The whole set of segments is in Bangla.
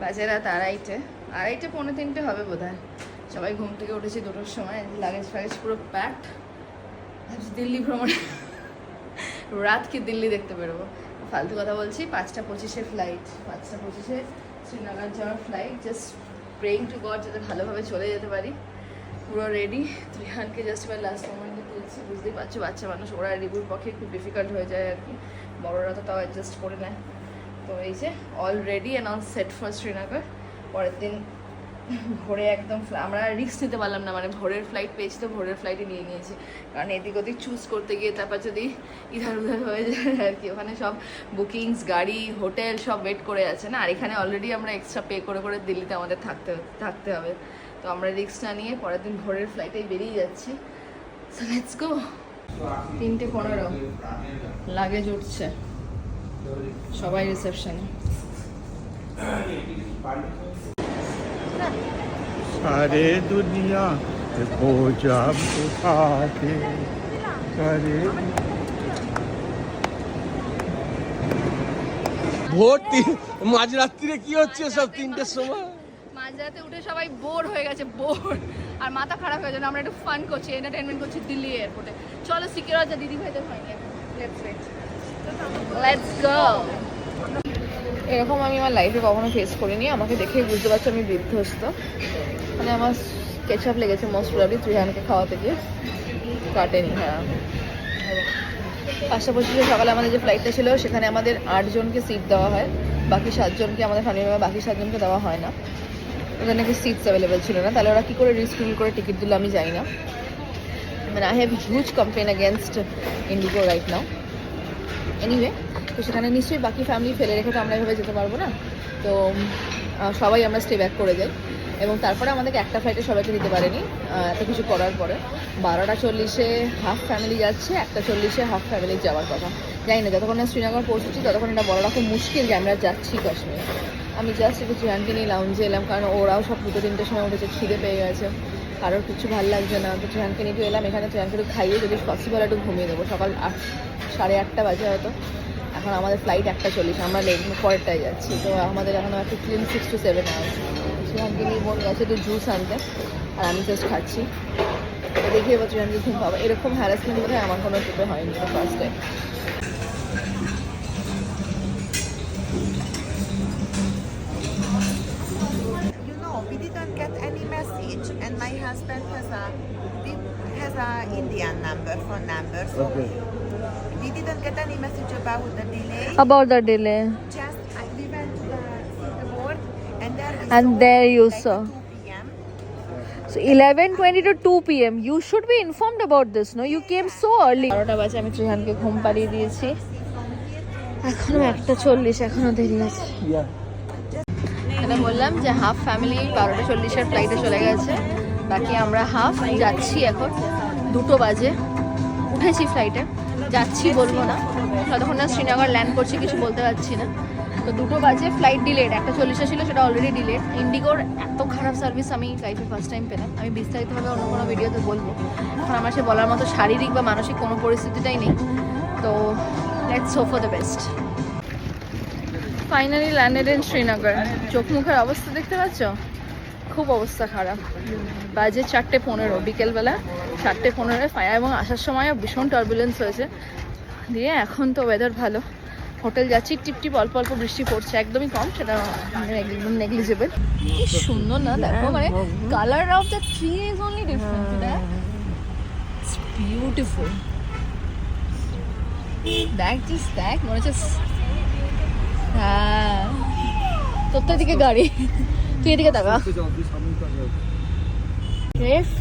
বাজে রাত আড়াইটে। আড়াইটে, পৌনে তিনটে হবে বোধ সবাই ঘুম থেকে উঠেছি দুটোর সময়। লাগেজ ফাগেজ পুরো প্যাকড ভাবছি দিল্লি ভ্রমণে। রাত কি দিল্লি দেখতে বেরোবো? ফালতু কথা বলছি, পাঁচটা পঁচিশে ফ্লাইট পাঁচটা পঁচিশে শ্রীনগর যাওয়ার flight just praying to God যাতে ভালোভাবে চলে যেতে পারি। পুরো রেডি ত্রিহানকে জাস্ট এবার লাস্ট মোমেন্টে তুলছি, বুঝতেই পারছ, বাচ্চা মানুষ, ওরা রিভিউর পক্ষে খুব ডিফিকাল্ট হয়ে যায় আর কি। বড়রা তো তাও অ্যাডজাস্ট করে নেয়। তো এই যে already announce set for Srinagar পরের দিন ভোরে একদম আমরা রিক্স নিতে পারলাম না মানে ভোরের ফ্লাইট পেয়েছি তো ভোরের ফ্লাইটে নিয়ে নিয়েছি। কারণ এদিক ওদিক চুজ করতে গিয়ে তারপর যদি ইধার উধার হয়ে যায় আর কি, ওখানে সব বুকিংস গাড়ি হোটেল সব ওয়েট করে আছে না? আর এখানে অলরেডি আমরা এক্সট্রা পে করে করে দিল্লিতে আমাদের থাকতে থাকতে হবে। তো আমরা না নিয়ে পরের দিন ভোরের ফ্লাইটেই বেরিয়ে যাচ্ছি। সো তিনটে পনেরো। লাগেজ উঠছে। সবাই রিসেপশনে সারে দুনিয়া বোঝা উঠাতে সারে ভোর মাঝরাত্রিরে কি হচ্ছে সব তিনটের সময়? মাঝরাতে উঠে সবাই বোর হয়ে গেছে বোর। আর মাথা খারাপ হয়ে যাবে আমরা একটু ফান করছি এন্টারটেনমেন্ট করছি দিল্লি এয়ারপোর্টে চলো সিকিউর দিদি ভাইদের হয় লেটস লেটস গো এরকম আমি আমার লাইফে কখনো ফেস করিনি। আমাকে দেখেই বুঝতে পারছি আমি বিধ্বস্ত। মানে আমার কেচাপ লেগেছে মোস্ট প্রবলি ত্রিহানকে খাওয়াতে গিয়ে। কাটেনি হ্যাঁ। পাঁচটা পঁচিশে সকালে আমাদের যে ফ্লাইটটা ছিল, সেখানে আমাদের আটজনকে সিট দেওয়া হয়। বাকি সাতজনকে আমাদের ফ্যামিলি মেম্বার বাকি সাতজনকে দেওয়া হয় না। ওদের নাকি সিটস অ্যাভেলেবেল ছিল না। তাহলে ওরা কী করে রিস্কুল করে টিকিট দিল আমি জানি না। মানে I have huge complain against IndiGo right now anyway তো সেখানে নিশ্চয়ই বাকি ফ্যামিলি ফেলে রেখে তো আমরা এভাবে যেতে পারব না। তো সবাই আমরা স্টে ব্যাক করে যাই। এবং তারপরে আমাদেরকে একটা ফ্লাইটে সবাইকে দিতে পারেনি। এত কিছু করার পরে। বারোটা চল্লিশে হাফ ফ্যামিলি যাচ্ছে, একটা চল্লিশে হাফ ফ্যামিলি যাওয়ার কথা। জানি না, যতক্ষণ না শ্রীনগর পৌঁছেছি, ততক্ষণ এটা বলাটা খুব মুশকিল যে আমরা যাচ্ছি কাশ্মীর। আমি জাস্ট একটু ট্রেনকে নিয়ে লাউঞ্জে এলাম, কারণ ওরাও সব দুটো তিনটের সময় উঠেছে, খিদে পেয়ে গেছে। কারোর কিছু ভালো লাগছে না। তো ট্রেনকে নিয়ে এলাম, এখানে ট্রেনকে একটু খাইয়ে যদি পসিবল একটু ঘুমিয়ে দেবো। সকাল আট, সাড়ে আটটা বাজে হয়তো। এখন আমাদের ফ্লাইট একটা চল্লিশ, আমরা লেট পরেরটায় যাচ্ছি। তো আমাদের এখন একটু clean six to seven hours সেখানকে নিয়ে বোন গেছে একটু জুস আনতে, আর আমি জাস্ট খাচ্ছি। দেখি এবার ট্রেনকে ঘুম পাবো। এরকম হ্যারাসমেন্ট বোধ হয় আমার কোনো ট্রিপে হয়নি first time husband has a has a Indian number phone number, so Okay. we didn't get any message about the delay. About the delay. Just I, we went to the, to the board, and there we And saw there you like saw. 2 p.m. So 11:20 to 2 p.m. You should be informed about this, no? You came so early. বারোটা বাজে আমি ত্রিহানকে ঘুম পাড়িয়ে দিয়েছি এখনও একটা চল্লিশ এখনও দেরি আছে বললাম যে হাফ ফ্যামিলি বারোটা চল্লিশের ফ্লাইটে চলে গেছে বাকি আমরা হাফ, যাচ্ছি এখন দুটো বাজে। উঠেছি ফ্লাইটে যাচ্ছি বলব না। ততক্ষণ না শ্রীনগর ল্যান্ড করছি, কিছু বলতে পারছি না। তো দুটো বাজে ফ্লাইট ডিলেড একটা চল্লিশে ছিল, সেটা অলরেডি ডিলেড ইন্ডিগোর এত খারাপ সার্ভিস আমি লাইফে ফার্স্ট টাইম পেলাম। আমি বিস্তারিতভাবে অন্য কোনো ভিডিওতে বলব। এখন আমার সে বলার মতো শারীরিক বা মানসিক কোনো পরিস্থিতিটাই নেই। তো let's hope for the best finally landed in Srinagar চোখ মুখের অবস্থা দেখতে পাচ্ছ? খুব অবস্থা খারাপ। বাজে চারটে পনেরো বিকেলবেলা চারটে পনেরো ফায়া এবং আসার সময়ও ভীষণ টার্বুলেন্স হয়েছে। দিয়ে এখন তো ওয়েদার ভালো। হোটেল যাচ্ছি টিপ টিপ অল্প অল্প বৃষ্টি পড়ছে একদমই কম সেটা একদম নেগলিজেবল কি সুন্দর না দেখো মানে colour of the tree is only different দেখ। বিউটিফুল দেখ জাস্ট দেখ মনে হচ্ছে হ্যাঁ। তোর তো এদিকে গাড়ি। তুই এদিকে তাকা।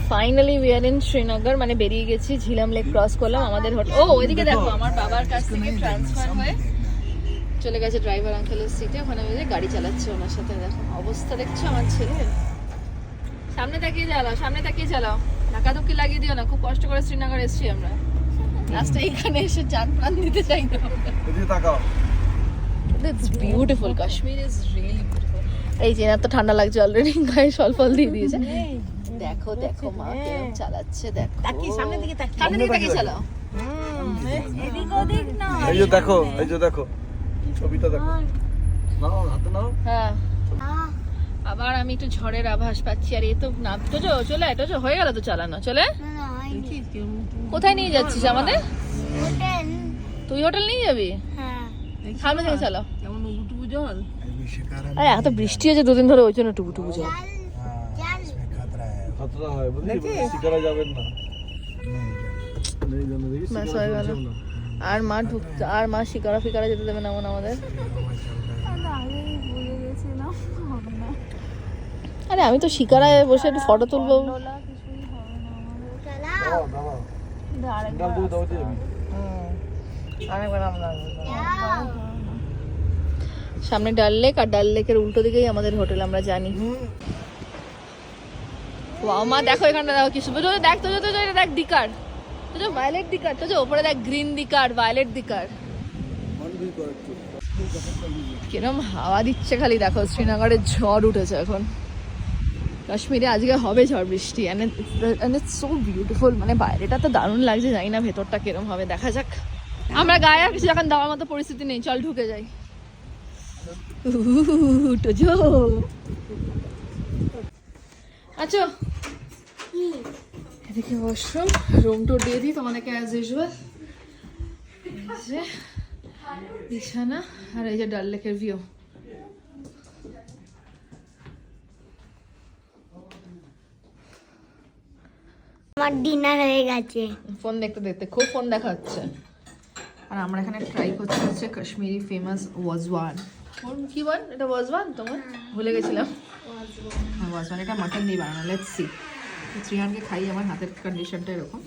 Finally we are in Srinagar মানে বেরিয়ে গেছি ঝিলাম লেক ক্রস করলাম আমাদের হোটেল ও ওইদিকে দেখো আমার বাবার কাছ থেকে ট্রান্সফার হয়ে চলে গেছে ড্রাইভার আঙ্কেলের সিটে ওখানে ওই গাড়ি চালাচ্ছে ওনার সাথে দেখো অবস্থা দেখছ আমার ছেলে? সামনে তাকিয়ে চালাও সামনে তাকিয়ে চালাও ধাক্কাধুক্কি লাগিয়ে দিও না খুব কষ্ট করে শ্রীনগর এসেছি আমরা। লাস্টে এখানে এসে চান প্রাণ দিতে চাই না। তাকাও। It's beautiful Kashmir is really এই যে এত ঠান্ডা লাগছে অলরেডি গায়ে ফল ফল দিয়ে দিয়েছে। দেখো দেখো মা কেমন চালাচ্ছে দেখো। তাকিয়ে সামনের দিকে তাকিয়ে। সামনে দিকে তাকিয়ে চালাও। এদিক ওদিক না এই যে দেখো এই যে দেখো ছবিটা দেখো। নাও হাতে নাও। হ্যাঁ। আহ, আর আমি একটু ঝড়ের আভাস পাচ্ছি আর এ তো না টোজো চলে আয়, টোজো হয়ে গেল তো চালানো চলে কোথায় নিয়ে যাচ্ছিস আমাদের? তুই হোটেল নিয়ে যাবি? সামনে থেকে চালাও কেমন উবুটুবু জল আরে এত বৃষ্টি হয়েছে দুদিন ধরে ওই জন্য টুকু টুকু জল খতরা হয় বুঝলি? শিকারা যাবেন না। নেই জানো দেখি ব্যাস হয়ে গেল। আর মা ঢুকতে আর মা শিকারা ফিকারা যেতে দেবে না মনে আমাদের। আরে আমি তো শিকারায় বসে একটু ফটো তুলবো। দাঁড়াও সামনে ডাল লেক আর ডাল লেকের উল্টো দিকেই আমাদের হোটেল, আমরা জানি। মা, দেখো এখানটা, দেখো কি সুন্দর। দেখ তোদের তো এটা দেখ দিকার। তোদের ভায়োলেট দিকার। তোদের ওপরে দেখ গ্রিন দিকার ভায়োলেট দিকার। কিরম হাওয়া দিচ্ছে খালি, দেখো শ্রীনগরে ঝড় উঠেছে এখন। কাশ্মীরে আজকে হবে ঝড় বৃষ্টি সো বিউটিফুল মানে বাইরেটা তো দারুণ লাগছে, জানি না ভেতরটা কিরম হবে, দেখা যাক। আমরা গায়ে আর কিছু এখন দেওয়ার মতো পরিস্থিতি নেই চল ঢুকে যাই। টোজো। আচ্ছা। এদিকে ওয়াশরুম রুম টুর দিয়ে দিই তোমাদেরকে অ্যাজ ইউজুয়াল যে বিছানা আর এই যে ডাল লেকের ভিউ আমার ডিনার হয়ে গেছে। ফোন দেখতে দেখতে খুব ফোন দেখা হচ্ছে। আর আমরা এখানে ট্রাই করতে হচ্ছে কাশ্মীরি ফেমাস ওয়াজওয়ান কি ওয়ান এটা ওয়াজওয়ান তোমার? ভুলে গেছিলাম। হ্যাঁ ওয়াজওয়ান এটা মাটন দিয়ে বানানো। লেটস সি শ্রীহানকে খাই আমার হাতের কন্ডিশনটা এরকম।